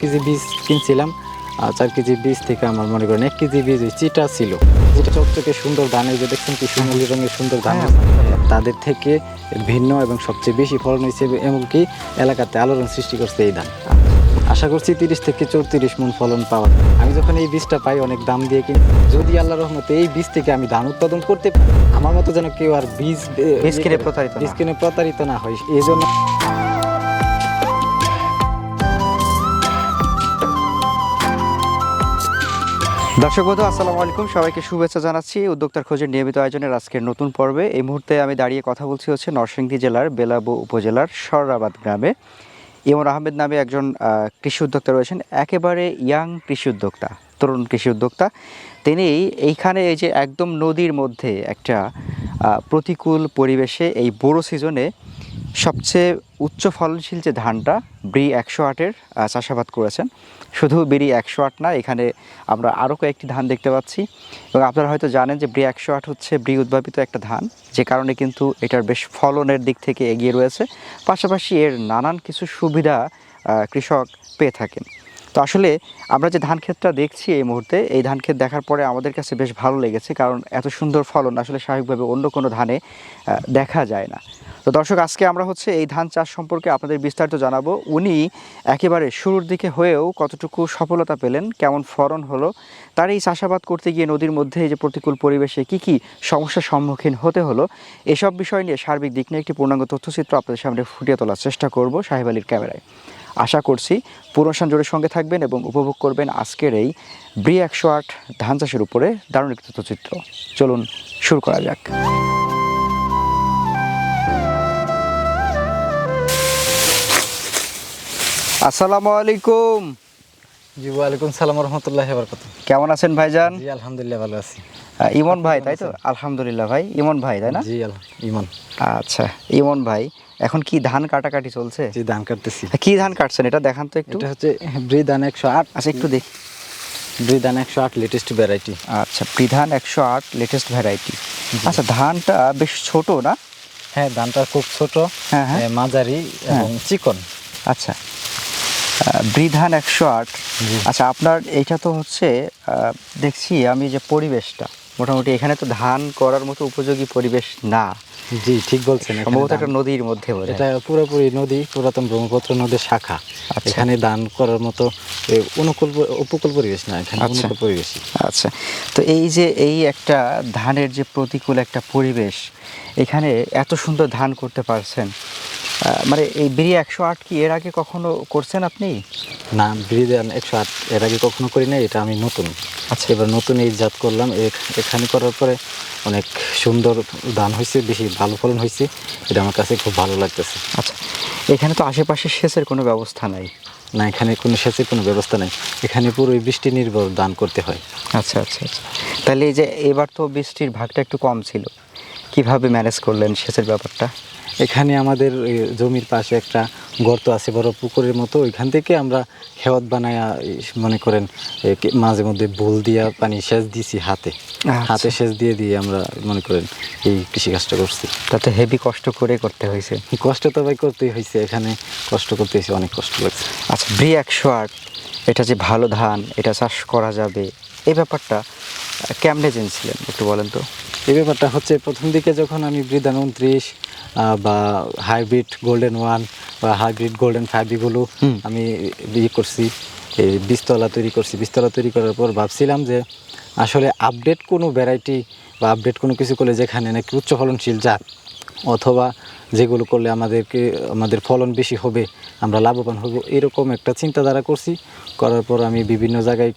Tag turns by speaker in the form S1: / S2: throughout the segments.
S1: KG বীজ কিনছিলাম আর চার কেজি বীজ থেকে আমার মনে করেন এক কেজি বীজ ওই চিটা ছিল। যেটা চকচকে সুন্দর ধান এই যে দেখছেন কি সোনালি রঙের সুন্দর ধান।
S2: হ্যাঁ।
S1: তাদের থেকে ভিন্ন এবং সবচেয়ে বেশি ফলন হয়েছে এমনকি এলাকাতে আলোড়ন সৃষ্টি করছে এই ধান। আশা করছি তিরিশ থেকে চৌত্রিশ মন ফলন পাওয়া। আমি যখন এই বীজটা পাই অনেক দাম দিয়ে কিনি। যদি আল্লাহ রহমতে এই বীজ থেকে আমি ধান উৎপাদন করতে পারি আমার মতো যেন কেউ আর বীজ
S2: বীজ কিনে প্রতারিত
S1: বীজ কিনে প্রতারিত না হয় এই জন্য
S2: দর্শক বন্ধু, আসসালামু আলাইকুম। সবাইকে শুভেচ্ছা জানাচ্ছি। উদ্যোক্তার খোঁজের নিয়মিত আয়োজনের আজকের নতুন পর্বে। এই মুহূর্তে আমি দাঁড়িয়ে কথা বলছি হচ্ছে নরসিংদী জেলার বেলাবু উপজেলার সরাবাদ গ্রামে। ইমর আহমেদ নামে একজন কৃষি উদ্যোক্তা রয়েছেন। একেবারে ইয়াং কৃষি উদ্যোক্তা, তরুণ কৃষি উদ্যোক্তা। তিনি এইখানে এই যে একদম নদীর মধ্যে একটা প্রতিকূল পরিবেশে এই বড়ো সিজনে সবচেয়ে উচ্চ ফলনশীল যে ধানটা, ব্রি একশো আটের চাষাবাদ করেছেন। শুধু বিড়ি একশো আট না, এখানে আমরা আরও কয়েকটি ধান দেখতে পাচ্ছি। এবং আপনারা হয়তো জানেন যে ব্রি একশো আট হচ্ছে ব্রি উদ্ভাবিত একটা ধান, যে কারণে কিন্তু এটার বেশ ফলনের দিক থেকে এগিয়ে রয়েছে। পাশাপাশি এর নানান কিছু সুবিধা কৃষক পেয়ে থাকেন। তো আসলে আমরা যে ধান ক্ষেতটা দেখছি এই মুহূর্তে, এই ধান ক্ষেত দেখার পরে আমাদের কাছে বেশ ভালো লেগেছে, কারণ এত সুন্দর ফলন আসলে স্বাভাবিকভাবে অন্য কোনো ধানে দেখা যায় না। তো দর্শক, আজকে আমরা হচ্ছে এই ধান চাষ সম্পর্কে আপনাদের বিস্তারিত জানাব। উনি একেবারে শুরুর দিকে হয়েও কতটুকু সফলতা পেলেন, কেমন ফলন হলো, তার এই চাষাবাদ করতে গিয়ে নদীর মধ্যে এই যে প্রতিকূল পরিবেশে কি কি সমস্যার সম্মুখীন হতে হলো, এসব বিষয় নিয়ে সার্বিক দিক নিয়ে একটি পূর্ণাঙ্গ তথ্যচিত্র আপনাদের সামনে ফুটিয়ে তোলার চেষ্টা করব সাহেব আলীর ক্যামেরায়। আশা করছি পুরো জোরের সঙ্গে থাকবেন এবং উপভোগ করবেন আজকের এই ব্রি একশো আট ধান চাষের উপরে দারুণ একটি তথ্যচিত্র। চলুন, শুরু করা যাক। আসসালামু আলাইকুম।
S1: জি ওয়ালাইকুম সালাম রহমতুল্লাহ বরকত
S2: কেমন আছেন ভাইজান?
S1: জি আলহামদুলিল্লাহ ভালো আছি।
S2: ইমন ভাই তাই তো? আলহামদুলিল্লাহ ভাই ইমন ভাই তাই না?
S1: জি ইমন।
S2: আচ্ছা ইমন ভাই এখন কি ধান কাটাকাটি চলছে?
S1: জি ধান কাটতেছি।
S2: কি ধান কাটছেন? এটা দেখান তো একটু।
S1: এটা হচ্ছে ব্রি ধান একশো আট।
S2: আচ্ছা একটু দেখ।
S1: ব্রি ধান একশো আট লেটেস্ট ভ্যারাইটি
S2: আচ্ছা বিধান একশো আট লেটেস্ট ভ্যারাইটি আচ্ছা ধানটা বেশ ছোট না?
S1: হ্যাঁ ধানটা খুব ছোট।
S2: হ্যাঁ, হ্যাঁ।
S1: মাঝারি এবং চিকন।
S2: আচ্ছা। বৃধান একশো আট। আচ্ছা আপনার এটা তো হচ্ছে দেখছি আমি যে পরিবেশটা মোটামুটি এখানে তো ধান করার মতো উপযোগী পরিবেশ না।
S1: জি ঠিক বলছেন
S2: সম্ভবত একটা নদীর মধ্যে
S1: এটা পুরোপুরি নদী পুরাতন ব্রহ্মপুত্র নদীর শাখা।
S2: আচ্ছা।
S1: এখানে দান করার মতো অনুকূল উপকূল পরিবেশ না এখানে
S2: আচ্ছা।
S1: অনুকূল পরিবেশ
S2: আচ্ছা। তো এই যে এই একটা ধানের যে প্রতিকূল একটা পরিবেশ এখানে এত সুন্দর ধান করতে পারছেন। মানে এই বিড়ি একশো আট কি এর আগে কখনো করছেন আপনি?
S1: না বিড়ি ধান একশো আট এর আগে কখনো করি না এটা আমি নতুন।
S2: আচ্ছা।
S1: এবার নতুন এই জাত করলাম এখানে করার পরে অনেক সুন্দর ধান হয়েছে বেশি ভালো ফলন হয়েছে এটা আমার কাছে খুব ভালো লাগতেছে।
S2: আচ্ছা এখানে তো আশেপাশে সেচের কোনো ব্যবস্থা নাই।
S1: না এখানে কোনো সেচের কোনো ব্যবস্থা নেই এখানে পুরোই বৃষ্টি নির্ভর দান করতে হয়।
S2: আচ্ছা আচ্ছা আচ্ছা। তাহলে এই যে এবার তো বৃষ্টির ভাগটা একটু কম ছিল কীভাবে ম্যানেজ করলেন সেচের ব্যাপারটা?
S1: এখানে আমাদের জমির পাশে একটা গর্ত আছে বড় পুকুরের মতো। ওইখান থেকে আমরা হেওয়াত বানায়া মনে করেন মাঝে মধ্যে বুল দিয়া পানি সেচ দিছি হাতে।
S2: আচ্ছা।
S1: হাতে সেচ দিয়ে দিয়ে আমরা মনে করেন এই কৃষিকাজটা করছি।
S2: তাতে হেভি কষ্ট করে করতে হয়েছে।
S1: কষ্ট তো ভাই করতেই হয়েছে এখানে কষ্ট করতে হয়েছে অনেক কষ্ট লাগছে।
S2: আচ্ছা ব্রি একশো আট এটা যে ভালো ধান এটা চাষ করা যাবে এই ব্যাপারটা কেমনে জেনেছিলেন একটু বলেন তো?
S1: এই ব্যাপারটা হচ্ছে প্রথম দিকে যখন আমি বৃদ্ধান উনত্রিশ বা হাইব্রিড গোল্ডেন ওয়ান বা হাইব্রিড গোল্ডেন ফাইভ এগুলো আমি ইয়ে করছি এই বীজতলা তৈরি করছি। বীজতলা তৈরি করার পর ভাবছিলাম যে আসলে আপডেট কোনো ভ্যারাইটি বা আপডেট কোনো কিছু করলে যেখানে নাকি উচ্চ ফলনশীল জাত অথবা যেগুলো করলে আমাদেরকে, আমাদের ফলন বেশি হবে, আমরা লাভবান হব, এরকম একটা চিন্তাধারা করছি। করার পর আমি বিভিন্ন জায়গায়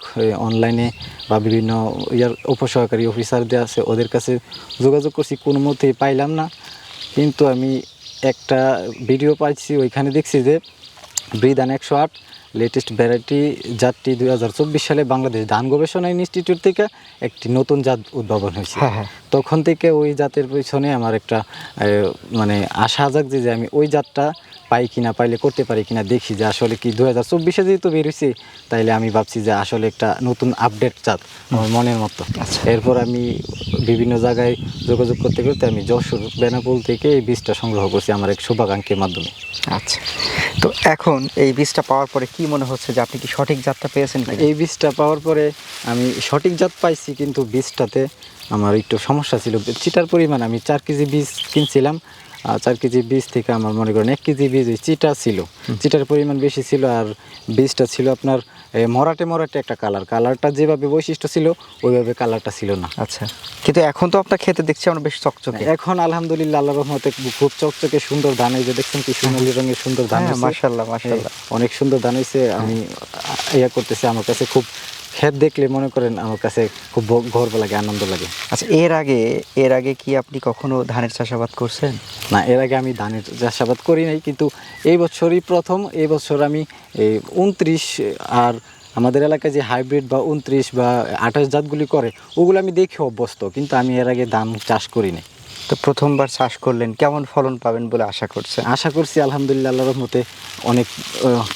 S1: অনলাইনে বা বিভিন্ন ইয়ার উপসহকারী অফিসারদের আছে, ওদের কাছে যোগাযোগ করছি, কোনো মতেই পাইলাম না। কিন্তু আমি একটা ভিডিও পাইছি, ওইখানে দেখছি যে ব্রিদান একশো আট লেটেস্ট ভ্যারাইটি জাতটি দুই হাজার চব্বিশ সালে বাংলাদেশ ধান গবেষণা ইনস্টিটিউট থেকে একটি নতুন জাত উদ্ভাবন হয়েছে
S2: হ্যাঁ, হ্যাঁ।
S1: তখন থেকে ওই জাতের পিছনে আমার একটা মানে আশা জাগছে যে আমি ওই জাতটা পাই কিনা পাইলে করতে পারি কিনা দেখি যে আসলে কি দু হাজার চব্বিশে যেহেতু বেরোইছে তাইলে আমি ভাবছি যে আসলে একটা নতুন আপডেট চাঁদ আমার মনের মতো।
S2: আচ্ছা।
S1: এরপর আমি বিভিন্ন জায়গায় যোগাযোগ করতে করতে আমি যশোর বেনাপুল থেকে এই বীজটা সংগ্রহ করছি আমার এক শুভাকাঙ্ক্ষীর মাধ্যমে।
S2: আচ্ছা। তো এখন এই বীজটা পাওয়ার পরে কি মনে হচ্ছে যে আপনি কি সঠিক জাতটা পেয়েছেন?
S1: এই বীজটা পাওয়ার পরে আমি সঠিক জাত পাইছি কিন্তু বীজটাতে আমার একটু সমস্যা ছিল। চিটার পরিমাণ আমি চার কেজি বীজ কিনছিলাম চার কেজি বীজ থেকে আমার মনে করেন এক কেজি বীজ চিটা ছিল। চিটার পরিমাণ বেশি ছিল আর বীজটা ছিল আপনার মরাটে মরাটে একটা কালার কালারটা যেভাবে বৈশিষ্ট্য ছিল ওইভাবে কালারটা ছিল না।
S2: আচ্ছা। কিন্তু এখন তো আপনার খেতে দেখছি আমরা বেশ চকচকে।
S1: এখন আলহামদুলিল্লাহ আল্লাহ রহমতে খুব চকচকে সুন্দর ধান এই যে দেখছেন কি সোনালী রঙের সুন্দর ধান
S2: হ্যাঁ মাশাল্লাহ
S1: হ্যাঁ, অনেক সুন্দর ধান হয়েছে আমি ইয়া করতেছি আমার কাছে খুব ক্ষেত দেখলে মনে করেন আমার কাছে খুব গর্ব লাগে আনন্দ লাগে।
S2: আচ্ছা এর আগে এর আগে কি আপনি কখনো ধানের চাষাবাদ করছেন?
S1: না এর আগে আমি ধানের চাষাবাদ করি নাই কিন্তু এই বছরই প্রথম এই বছর আমি এই উনত্রিশ আর আমাদের এলাকায় যে হাইব্রিড বা উনত্রিশ বা আঠাশ জাতগুলি করে ওগুলো আমি দেখে অভ্যস্ত কিন্তু আমি এর আগে ধান চাষ করি নাই।
S2: তো প্রথমবার চাষ করলেন কেমন ফলন পাবেন বলে আশা করছেন?
S1: আশা করছি আলহামদুলিল্লাহ আল্লাহর মতে অনেক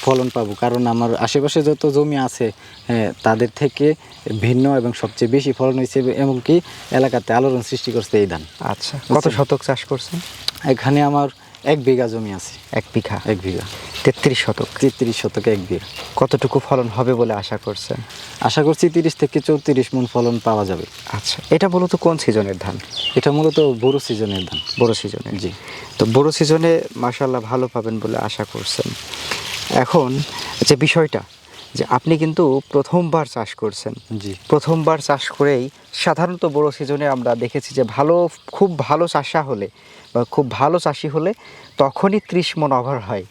S1: ফলন পাবো। কারণ আমার আশেপাশে যত জমি আছে হ্যাঁ, তাদের থেকে ভিন্ন এবং সবচেয়ে বেশি ফলন হয়েছে এমনকি এলাকাতে আলোড়ন সৃষ্টি করছে এই ধান।
S2: আচ্ছা কত শতক চাষ করছেন?
S1: এখানে আমার এক বিঘা জমি আছে।
S2: এক বিঘা?
S1: এক বিঘা।
S2: তেত্রিশ শতক।
S1: তেত্রিশ শতক এক বিঘা।
S2: কতটুকু ফলন হবে বলে আশা করছেন?
S1: আশা করছি তিরিশ থেকে চৌত্রিশ মন ফলন পাওয়া যাবে।
S2: আচ্ছা এটা মূলত কোন সিজনের ধান?
S1: এটা মূলত বড় সিজনের ধান।
S2: বড় সিজনে।
S1: জি।
S2: তো বড় সিজনে মাসাল্লাহ ভালো পাবেন বলে আশা করছেন। এখন যে বিষয়টা যে আপনি কিন্তু প্রথমবার চাষ করছেন।
S1: জি।
S2: প্রথমবার চাষ করেই সাধারণত বড় সিজনে আমরা দেখেছি যে ভালো খুব ভালো চাষা হলে বা খুব ভালো চাষি হলে তখনই ত্রিশ মন অভার হয়।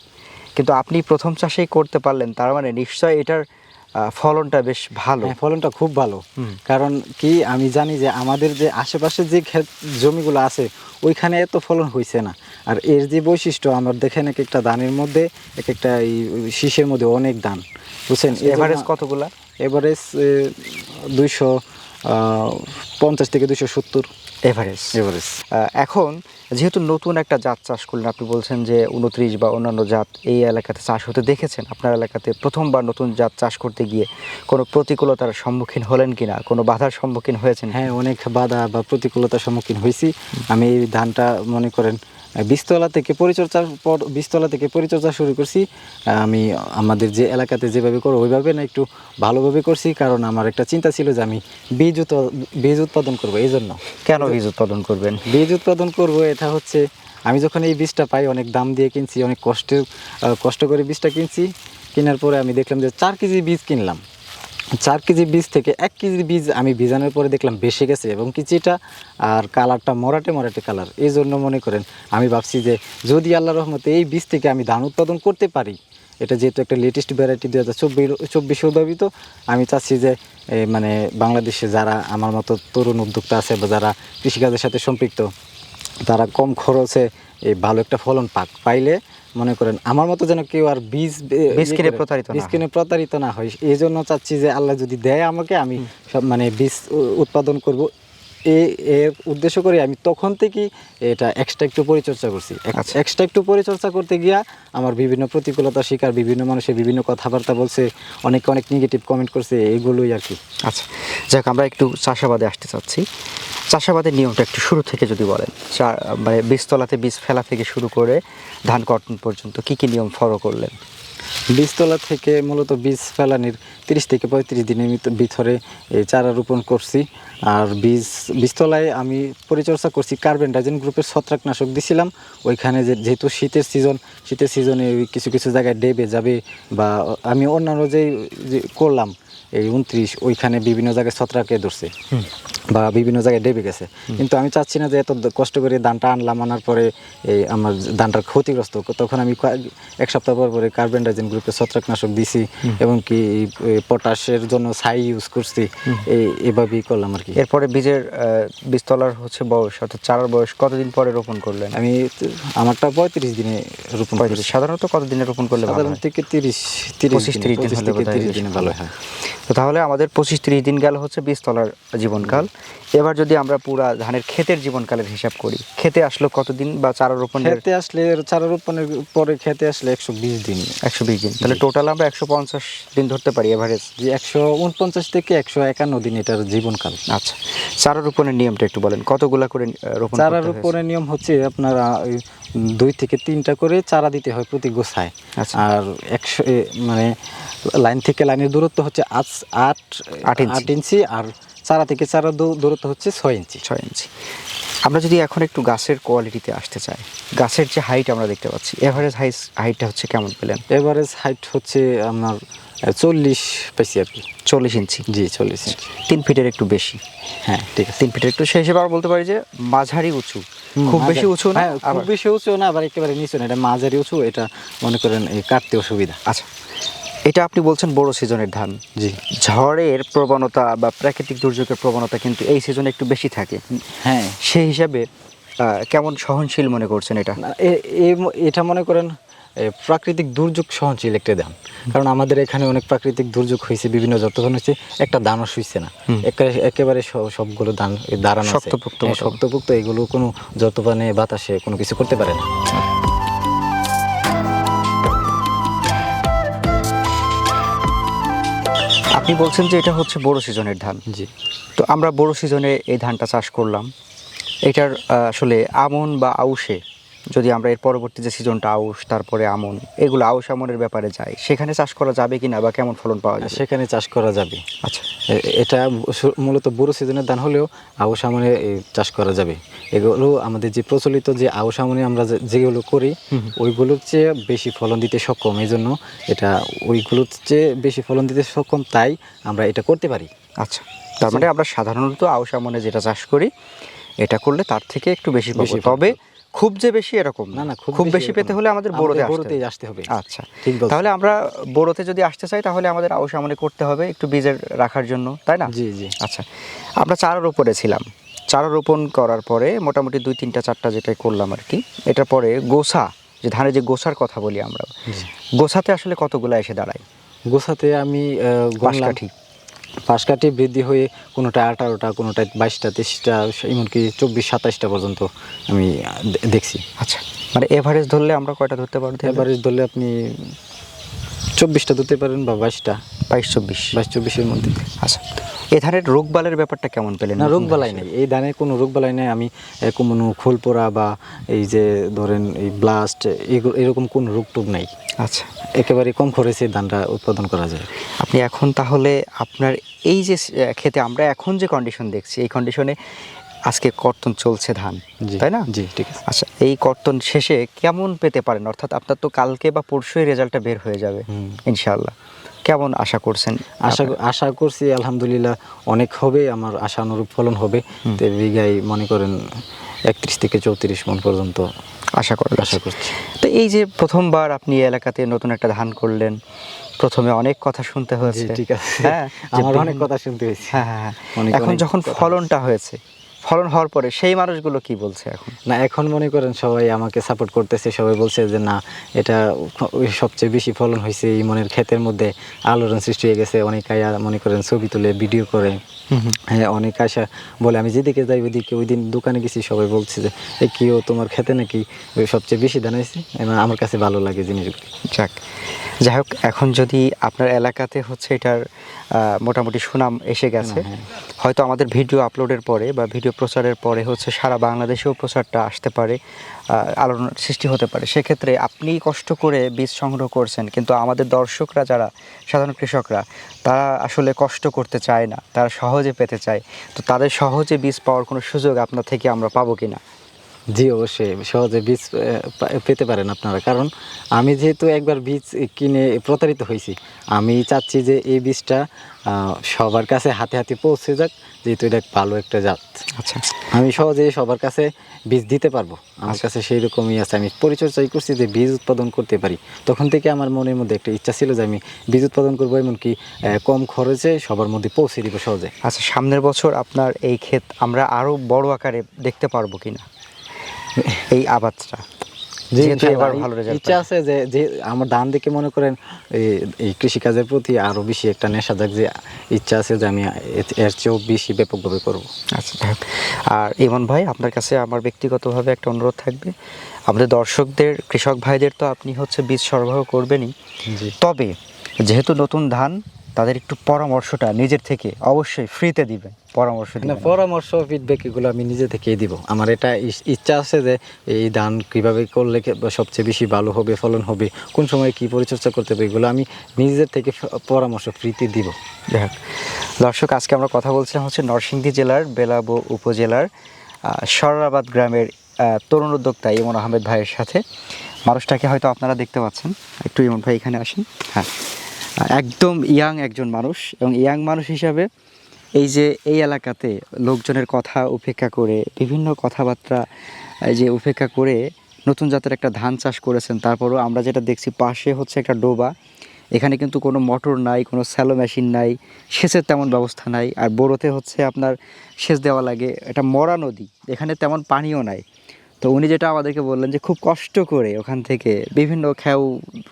S2: কিন্তু আপনি প্রথম চাষেই করতে পারলেন তার মানে নিশ্চয় এটার ফলনটা বেশ ভালো।
S1: হ্যাঁ, ফলনটা খুব ভালো। কারণ কি আমি জানি যে আমাদের যে আশেপাশে যে ক্ষেত জমিগুলো আছে ওইখানে এত ফলন হয়েছে না। আর এর যে বৈশিষ্ট্য আমার দেখেন এক একটা দানের মধ্যে এক একটা এই শীষের মধ্যে অনেক দান। বুঝছেন?
S2: এভারেজ কতগুলা?
S1: এভারেজ দুইশো পঞ্চাশ থেকে দুশো সত্তর।
S2: এভারেজ
S1: এভারেজ
S2: এখন যেহেতু নতুন একটা জাত চাষ করলেন আপনি বলছেন যে উনত্রিশ বা অন্যান্য জাত এই এলাকাতে চাষ হতে দেখেছেন। আপনার এলাকাতে প্রথমবার নতুন জাত চাষ করতে গিয়ে কোনো প্রতিকূলতার সম্মুখীন হলেন কিনা? কোনো বাধার সম্মুখীন হয়েছেন?
S1: হ্যাঁ অনেক বাধা বা প্রতিকূলতার সম্মুখীন হয়েছি। আমি এই ধানটা মনে করেন বীজতলা থেকে পরিচর্যার পর বীজতলা থেকে পরিচর্যা শুরু করছি। আমি আমাদের যে এলাকাতে যেভাবে করো ওইভাবে না একটু ভালোভাবে করছি। কারণ আমার একটা চিন্তা ছিল যে আমি বীজ বীজ উৎপাদন করব এই জন্য
S2: কেন বীজ উৎপাদন করবেন?
S1: বীজ উৎপাদন করব এটা হচ্ছে আমি যখন এই বীজটা পাই অনেক দাম দিয়ে কিনছি অনেক কষ্টে কষ্ট করে বীজটা কিনছি। কেনার পরে আমি দেখলাম যে চার কেজি বীজ কিনলাম। চার কেজি বীজ থেকে এক কেজি বীজ আমি ভিজানোর পরে দেখলাম বেশি গেছে এবং কিছুটা আর কালারটা মরাটে মরাটে কালার। এই জন্য মনে করেন, আমি ভাবছি যে যদি আল্লাহ রহমতে এই বীজ থেকে আমি ধান উৎপাদন করতে পারি, এটা যেহেতু একটা লেটেস্ট ভ্যারাইটি দু হাজার চব্বিশ চব্বিশে উদ্ভাবিত, আমি চাচ্ছি যে মানে বাংলাদেশে যারা আমার মতো তরুণ উদ্যোক্তা আছে বা যারা কৃষিকাজের সাথে সম্পৃক্ত, তারা কম খরচে এই ভালো একটা ফলন পাক, পাইলে মনে করেন আমার মতো যেন কেউ আর বীজ
S2: বীজ
S1: ইয়ে
S2: কিনে প্রতারিত না
S1: বীজ কিনে প্রতারিত না হয়। এই জন্য চাচ্ছি যে আল্লাহ যদি দেয় আমাকে আমি সব মানে বীজ উৎপাদন করব। এই এর উদ্দেশ্য করে আমি তখন থেকেই এটা এক্সট্রা একটু পরিচর্যা করছি।
S2: আচ্ছা।
S1: এক্সট্রা একটু পরিচর্যা করতে গিয়া আমার বিভিন্ন প্রতিকূলতার শিকার বিভিন্ন মানুষের বিভিন্ন কথাবার্তা বলছে অনেক অনেক নেগেটিভ কমেন্ট করছে এগুলোই আর কি।
S2: আচ্ছা যাক আমরা একটু চাষাবাদে আসতে চাচ্ছি। চাষাবাদের নিয়মটা একটু শুরু থেকে যদি বলেন চা- মানে বীজতলাতে বীজ ফেলা থেকে শুরু করে ধান কটন পর্যন্ত কি কি নিয়ম ফলো করলেন?
S1: বীজতলা থেকে মূলত বীজ ফেলানির তিরিশ থেকে পঁয়ত্রিশ দিনের ভিতরে এই চারা রোপণ করছি। আর বীজ, বীজতলায় আমি পরিচর্যা করছি কার্বন ডাইজেন গ্রুপের ছত্রাকনাশক দিছিলাম। ওইখানে যে, যেহেতু শীতের সিজন, শীতের সিজনে কিছু কিছু জায়গায় ডেবে যাবে বা আমি অন্যান্য যে করলাম এই উনত্রিশ ওইখানে বিভিন্ন জায়গায় ছত্রাকে ধরছে বা বিভিন্ন জায়গায় ডেবে গেছে। কিন্তু আমি চাচ্ছি না যে এত কষ্ট করে ধানটা আনলাম আনার পরে এই আমার ধানটার ক্ষতিগ্রস্ত। তখন আমি এক সপ্তাহ পর পরে কার্বন ডাইজেন গ্রুপের ছত্রাকনাশক দিছি এবং কি পটাশের জন্য ছাই ইউজ করছি। এই এভাবেই করলাম আর কি।
S2: এরপরে বীজের বীজতলার হচ্ছে বয়স অর্থাৎ চারার বয়স কতদিন পরে রোপণ করলেন?
S1: আমি আমারটা পঁয়ত্রিশ দিনে রোপণ করেছি।
S2: সাধারণত কতদিনে রোপণ করলে
S1: সাধারণ থেকে তিরিশ তিরিশ
S2: তিরিশ দিন হলে ভালো
S1: হয়।
S2: তো তাহলে আমাদের পঁচিশ তিরিশ দিন গেল হচ্ছে বীজতলার জীবনকাল। এবার যদি আমরা পুরা ধানের ক্ষেতের জীবনকালের হিসাব করি খেতে আসলো কতদিন বা চারা রোপণের?
S1: খেতে আসলে চারা রোপণের পরে খেতে আসলে একশো বিশ দিন।
S2: একশো বিশ দিন। তাহলে টোটাল আমরা একশো পঞ্চাশ দিন ধরতে পারি এভারেজ
S1: যে একশো উনপঞ্চাশ থেকে একশো একান্ন দিন এটার জীবনকাল।
S2: আচ্ছা চারা রোপণের নিয়মটা একটু বলেন। কতগুলা করে রোপণ
S1: চারা রোপণের নিয়ম হচ্ছে আপনার দুই থেকে তিনটা করে চারা দিতে হয় প্রতি গোছায়।
S2: আচ্ছা।
S1: আর একশো মানে লাইন থেকে লাইনের দূরত্ব হচ্ছে আট আট
S2: আট
S1: আট ইঞ্চি আর চারা থেকে চারা দূরত্ব হচ্ছে ছয় ইঞ্চি
S2: ছয় ইঞ্চি আমরা যদি এখন একটু গাছের কোয়ালিটিতে আসতে চাই গাছের যে হাইট আমরা দেখতে পাচ্ছি এভারেজ হাইস হাইটটা হচ্ছে কেমন পেলেন
S1: এভারেজ হাইট হচ্ছে আপনার চল্লিশ পাইছি আর কি।
S2: চল্লিশ ইঞ্চি
S1: জি চল্লিশ ইঞ্চি
S2: তিন ফিটের একটু বেশি।
S1: হ্যাঁ ঠিক আছে।
S2: তিন ফিটের একটু সেই হিসেবে আমরা বলতে পারি যে মাঝারি উঁচু। খুব বেশি উঁচু না
S1: হ্যাঁ, খুব বেশি উঁচু না আবার একেবারে নিচু না। এটা মাঝারি উঁচু এটা মনে করেন এই কাটতেও সুবিধা
S2: আচ্ছা। এটা আপনি বলছেন বড় সিজনের ধান।
S1: জি।
S2: ঝড়ের প্রবণতা বা প্রাকৃতিক দুর্যোগের প্রবণতা কিন্তু এই সিজনে একটু বেশি থাকে।
S1: হ্যাঁ।
S2: সেই হিসাবে কেমন সহনশীল মনে করছেন এটা?
S1: এটা মনে করেন প্রাকৃতিক দুর্যোগ সহনশীল একটা ধান। কারণ আমাদের এখানে অনেক প্রাকৃতিক দুর্যোগ হয়েছে বিভিন্ন যতক্ষণ হয়েছে একটা দানও শুইছে না। একেবারে সবগুলো ধান এ, দাঁড়ানো আছে।
S2: শক্তপোক্ত
S1: হ্যাঁ, শক্তপোক্ত এগুলো কোনো যতপানে বাতাসে কোনো কিছু করতে পারে না।
S2: আপনি বলছেন যে এটা হচ্ছে বড় সিজনের ধান।
S1: জি।
S2: তো আমরা বড় সিজনে এই ধানটা চাষ করলাম। এটার আসলে আমন বা আউশে যদি আমরা এর পরবর্তী যে সিজনটা আউশ তারপরে আমন এগুলো আউশ আমনের ব্যাপারে যাই সেখানে চাষ করা যাবে কিনা বা কেমন ফলন পাওয়া যায়
S1: সেখানে চাষ করা যাবে।
S2: আচ্ছা।
S1: এটা মূলত বড় সিজনের ধান হলেও আউশ আমনে চাষ করা যাবে। এগুলো আমাদের যে প্রচলিত যে আউশ আমনে আমরা যে- যেগুলো করি ওইগুলোর চেয়ে বেশি ফলন দিতে সক্ষম। এই জন্য এটা ওইগুলোর চেয়ে বেশি ফলন দিতে সক্ষম তাই আমরা এটা করতে পারি।
S2: আচ্ছা। তার মানে আমরা সাধারণত আউশ আমনে যেটা চাষ করি এটা করলে তার থেকে একটু বেশি
S1: বেশি পাবো।
S2: তবে খুব যে বেশি এরকম
S1: না। না
S2: খুব বেশি পেতে হলে আমাদের বড়তে আসতে
S1: আসতে হবে।
S2: আচ্ছা
S1: ঠিক।
S2: তাহলে আমরা বড়তে যদি আসতে চাই তাহলে আমাদের আমনে করতে হবে একটু বীজের রাখার জন্য তাই না?
S1: জি জি।
S2: আচ্ছা আমরা চারা রোপণে ছিলাম। চারা রোপণ করার পরে মোটামুটি দুই তিনটা চারটা যেটা করলাম আর কি এটার পরে গোসা যে ধানের যে গোসার কথা বলি আমরা গোসাতে আসলে কতগুলো এসে দাঁড়ায়?
S1: গোসাতে আমি
S2: পাঁচকাঠি
S1: পাঁচকাঠি বৃদ্ধি হয়ে কোনোটা আঠারোটা কোনোটা বাইশটা তেইশটা এমনকি চব্বিশ সাতাশটা পর্যন্ত আমি দেখছি।
S2: আচ্ছা। মানে এভারেজ ধরলে আমরা কয়টা ধরতে পারব?
S1: এভারেজ ধরলে আপনি চব্বিশটা ধরতে পারেন বা বাইশটা?
S2: বাইশ চব্বিশ।
S1: বাইশ চব্বিশের মধ্যে।
S2: আচ্ছা। এ ধানের রোগ বালের ব্যাপারটা কেমন পেলেন?
S1: না রোগ বালাই নেই। এই ধানে কোনো রোগ বালাই নেই। আমি কোনো খোল পোড়া বা এই যে ধরেন এই ব্লাস্ট এরকম কোনো রোগ টোগ নাই।
S2: আচ্ছা।
S1: একেবারে কম খরচে ধানটা উৎপাদন করা যায়।
S2: আপনি এখন তাহলে আপনার এই যে ক্ষেতে আমরা এখন যে কন্ডিশন দেখছি এই কন্ডিশনে আজকে কর্তন চলছে ধান তাই না?
S1: জি ঠিক আছে।
S2: আচ্ছা এই কর্তন শেষে কেমন পেতে পারেন? অর্থাৎ আপনার তো কালকে বা পরশুই রেজাল্টটা বের হয়ে যাবে। ইনশাআল্লাহ। কেমন আশা করছেন?
S1: আশা আশা করছি আলহামদুলিল্লাহ অনেক হবে আমার আশা অনুরূপ ফলন হবে। তো বিঘায় মনে করেন একত্রিশ থেকে চৌত্রিশ মন পর্যন্ত
S2: আশা করেন
S1: আশা করছি।
S2: তো এই যে প্রথমবার আপনি এলাকাতে নতুন একটা ধান করলেন প্রথমে অনেক কথা শুনতে হয়েছে।
S1: ঠিক আছে।
S2: হ্যাঁ
S1: আমার অনেক কথা শুনতে হয়েছে।
S2: হ্যাঁ হ্যাঁ হ্যাঁ। এখন যখন ফলনটা হয়েছে ফলন হওয়ার পরে সেই মানুষগুলো কি বলছে এখন?
S1: না এখন মনে করেন সবাই আমাকে সাপোর্ট করতেছে সবাই বলছে যে না এটা সবচেয়ে বেশি ফলন হয়েছে এই মনের ক্ষেতের মধ্যে। আলোড়ন সৃষ্টি হয়ে গেছে অনেক আয়া মনে করেন ছবি তুলে ভিডিও করে। হ্যাঁ অনেক আশা বলে আমি যেদিকে যাই ওইদিকে ওই দিন দোকানে গেছি সবাই বলছে যে এ কিও তোমার খেতে নাকি সবচেয়ে বেশি ধান হয়েছে? আমার কাছে ভালো লাগে জিনিসগুলো।
S2: যাক। যাই হোক এখন যদি আপনার এলাকাতে হচ্ছে এটার মোটামুটি সুনাম এসে গেছে
S1: হ্যাঁ।
S2: হয়তো আমাদের ভিডিও আপলোডের পরে বা ভিডিও প্রচারের পরে হচ্ছে সারা বাংলাদেশেও প্রচারটা আসতে পারে আলোড়নের সৃষ্টি হতে পারে। সেক্ষেত্রে আপনি কষ্ট করে বীজ সংগ্রহ করছেন কিন্তু আমাদের দর্শকরা যারা সাধারণ কৃষকরা তারা আসলে কষ্ট করতে চায় না তারা সহজে পেতে চায়। তো তাদের সহজে বীজ পাওয়ার কোনো সুযোগ আপনার থেকে আমরা পাবো কিনা?
S1: জি অবশ্যই। সহজে বীজ পেতে পারেন আপনারা। কারণ আমি যেহেতু একবার বীজ কিনে প্রতারিত হয়েছি আমি চাচ্ছি যে এই বীজটা সবার কাছে হাতে হাতে পৌঁছে যাক যেহেতু এটা ভালো একটা জাত।
S2: আচ্ছা।
S1: আমি সহজে সবার কাছে বীজ দিতে পারব। আমার কাছে সেই রকমই আছে। আমি পরিচর্যাই করছি যে বীজ উৎপাদন করতে পারি। তখন থেকে আমার মনের মধ্যে একটা ইচ্ছা ছিল যে আমি বীজ উৎপাদন করব এমনকি কম খরচে সবার মধ্যে পৌঁছে দিব সহজে।
S2: আচ্ছা সামনের বছর আপনার এই ক্ষেত আমরা আরও বড় আকারে দেখতে পারব কিনা? এই আবাদটা। যেহেতু এবার ভালো রেজাল্ট
S1: ইচ্ছা আছে যে যে আমার ধান দেখে মনে করেন এই- কৃষিকাজের প্রতি আরও বেশি একটা নেশা যাক যে ইচ্ছা আছে যে আমি এর- এর চেয়েও বেশি ব্যাপকভাবে করব।
S2: আচ্ছা আর ইমন ভাই আপনার কাছে আমার ব্যক্তিগতভাবে একটা অনুরোধ থাকবে। আমাদের দর্শকদের কৃষক ভাইদের তো আপনি হচ্ছে বীজ সরবরাহ করবেনই। তবে যেহেতু নতুন ধান তাদের একটু পরামর্শটা নিজের থেকে অবশ্যই ফ্রিতে দিবেন। পরামর্শ
S1: না পরামর্শ ফিডব্যাক এগুলো আমি নিজে থেকেই দিব। আমার এটা ইচ্ছা আছে যে এই ধান কীভাবে করলে সবচেয়ে বেশি ভালো হবে ফলন হবে কোন সময় কি পরিচর্যা করতে হবে এগুলো আমি নিজের থেকে পরামর্শ ফ্রিতে দিব।
S2: যাই দর্শক আজকে আমরা কথা বলছিলাম হচ্ছে নরসিংদী জেলার বেলাবো উপজেলার সরাবাদ গ্রামের তরুণ উদ্যোক্তা ইমন আহমেদ ভাইয়ের সাথে। মানুষটাকে হয়তো আপনারা দেখতে পাচ্ছেন। একটু ইমন ভাই এখানে আসেন। হ্যাঁ। একদম ইয়াং একজন মানুষ এবং ইয়াং মানুষ হিসাবে এই যে এই এলাকাতে লোকজনের কথা উপেক্ষা করে, বিভিন্ন কথাবার্তা যে উপেক্ষা করে নতুন জাতের একটা ধান চাষ করেছেন। তারপরও আমরা যেটা দেখছি, পাশে হচ্ছে একটা ডোবা। এখানে কিন্তু কোনো মোটর নাই, কোনো স্যালো মেশিন নাই, সেচের তেমন ব্যবস্থা নাই। আর বোরোতে হচ্ছে আপনার সেচ দেওয়া লাগে। এটা মরা নদী, এখানে তেমন পানিও নাই। তো উনি যেটা আমাদেরকে বললেন যে খুব কষ্ট করে ওখান থেকে বিভিন্ন খেউ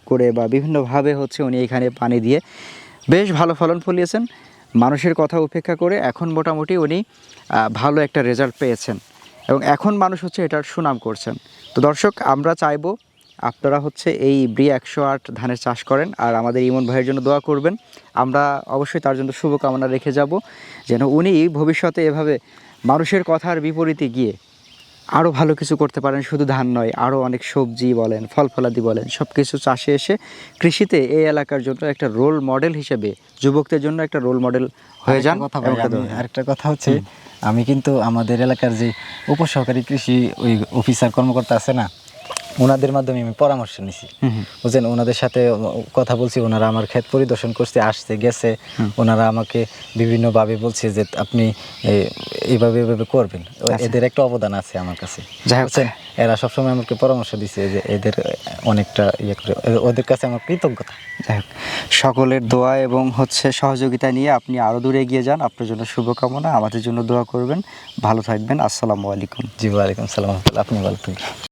S2: করে বা বিভিন্নভাবে হচ্ছে উনি এখানে পানি দিয়ে বেশ ভালো ফলন ফলিয়েছেন। মানুষের কথা উপেক্ষা করে এখন মোটামুটি উনি ভালো একটা রেজাল্ট পেয়েছেন এবং এখন মানুষ হচ্ছে এটার সুনাম করছেন। তো দর্শক, আমরা চাইব আপনারা হচ্ছে এই ব্রি একশো আট ধানের চাষ করেন আর আমাদের ইমন ভাইয়ের জন্য দোয়া করবেন। আমরা অবশ্যই তার জন্য শুভকামনা রেখে যাব যেন উনি ভবিষ্যতে এভাবে মানুষের কথার বিপরীতে গিয়ে আরও ভালো কিছু করতে পারেন শুধু ধান নয় আরও অনেক সবজি বলেন ফল ফলাদি বলেন সব কিছু চাষে এসে কৃষিতে এই এলাকার জন্য একটা রোল মডেল হিসেবে যুবকদের জন্য একটা রোল মডেল হয়ে যান।
S1: আরেকটা কথা আরেকটা কথা হচ্ছে আমি কিন্তু আমাদের এলাকার যে উপসহকারী কৃষি ওই অফিসার কর্মকর্তা আছে না ওনাদের মাধ্যমে আমি পরামর্শ নিছি।
S2: হুম।
S1: ওনাদের সাথে কথা বলছি ওনারা আমার ক্ষেত পরিদর্শন করতে আসছে গেছে। ওনারা আমাকে বিভিন্নভাবে বলছে যে আপনি এইভাবে এইভাবে করবেন।
S2: আচ্ছা।
S1: এদের একটা অবদান আছে আমার কাছে। বুঝছেন এরা সবসময় আমাকে পরামর্শ দিছে যে এদের অনেকটা ইয়ে করে ওদের কাছে আমার কৃতজ্ঞতা।
S2: যাই হোক সকলের দোয়া এবং হচ্ছে সহযোগিতা নিয়ে আপনি আরও দূরে এগিয়ে যান। আপনার জন্য শুভকামনা। আমাদের জন্য দোয়া করবেন। ভালো থাকবেন। আসসালামু আলাইকুম।
S1: জি ওয়ালাইকুম সালাম আপনি ভালো থাকবেন।